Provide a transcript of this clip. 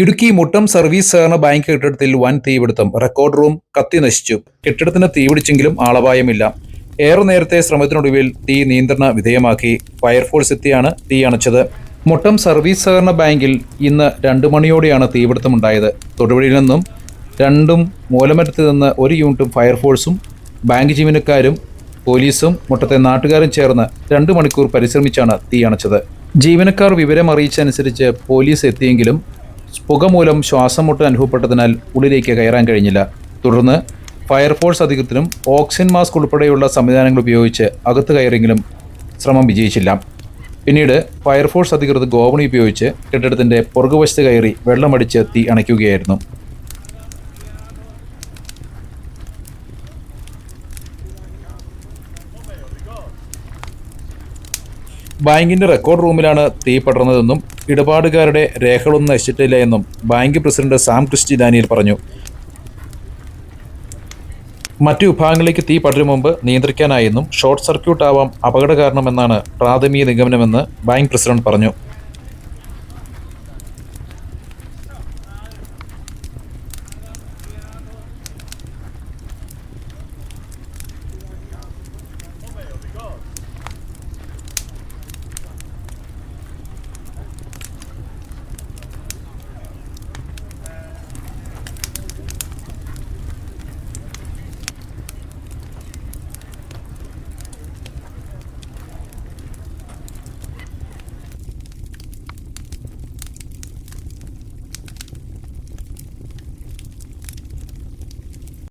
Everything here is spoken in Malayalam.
ഇടുക്കി മുട്ടം സർവീസ് സഹകരണ ബാങ്ക് കെട്ടിടത്തിൽ വൻ തീപിടുത്തം. റെക്കോർഡ് റൂം കത്തി നശിച്ചു. കെട്ടിടത്തിന് തീപിടിച്ചെങ്കിലും ആളപായമില്ല. ഏറെ നേരത്തെ ശ്രമത്തിനൊടുവിൽ തീ നിയന്ത്രണ വിധേയമാക്കി. ഫയർഫോഴ്സ് എത്തിയാണ് തീ അണച്ചത്. മുട്ടം സർവീസ് സഹകരണ ബാങ്കിൽ ഇന്ന് രണ്ടു മണിയോടെയാണ് തീപിടുത്തമുണ്ടായത്. തൊടുപുഴയിൽ നിന്നും രണ്ടും മൂലമരത്തിൽ നിന്ന് ഒരു യൂണിറ്റും ഫയർഫോഴ്സും ബാങ്ക് ജീവനക്കാരും പോലീസും മുട്ടത്തെ നാട്ടുകാരും ചേർന്ന് രണ്ട് മണിക്കൂർ പരിശ്രമിച്ചാണ് തീ അണച്ചത്. ജീവനക്കാർ വിവരം അറിയിച്ചനുസരിച്ച് പോലീസ് എത്തിയെങ്കിലും പുക മൂലം ശ്വാസം മുട്ട് അനുഭവപ്പെട്ടതിനാൽ ഉള്ളിലേക്ക് കയറാൻ കഴിഞ്ഞില്ല. തുടർന്ന് ഫയർഫോഴ്സ് അധികൃതരും ഓക്സിജൻ മാസ്ക് ഉൾപ്പെടെയുള്ള സംവിധാനങ്ങൾ ഉപയോഗിച്ച് അകത്ത് കയറിയെങ്കിലും ശ്രമം വിജയിച്ചില്ല. പിന്നീട് ഫയർഫോഴ്സ് അധികൃതർ ഗോവണി ഉപയോഗിച്ച് കെട്ടിടത്തിന്റെ പുറകുവശത്ത് കയറി വെള്ളമടിച്ച് തീ അണയ്ക്കുകയായിരുന്നു. ബാങ്കിന്റെ റെക്കോർഡ് റൂമിലാണ് തീ പടർന്നതെന്നും ഇടപാടുകാരുടെ രേഖകളൊന്നും നശിച്ചിട്ടില്ല എന്നും bank president Sam Christy Daniel പറഞ്ഞു. മറ്റു വിഭാഗങ്ങളിലേക്ക് തീ പടരും മുമ്പ് നിയന്ത്രിക്കാനായെന്നും ഷോർട്ട് സർക്യൂട്ട് ആവാം അപകട കാരണമെന്നാണ് പ്രാഥമിക നിഗമനമെന്ന് ബാങ്ക് പ്രസിഡന്റ് പറഞ്ഞു.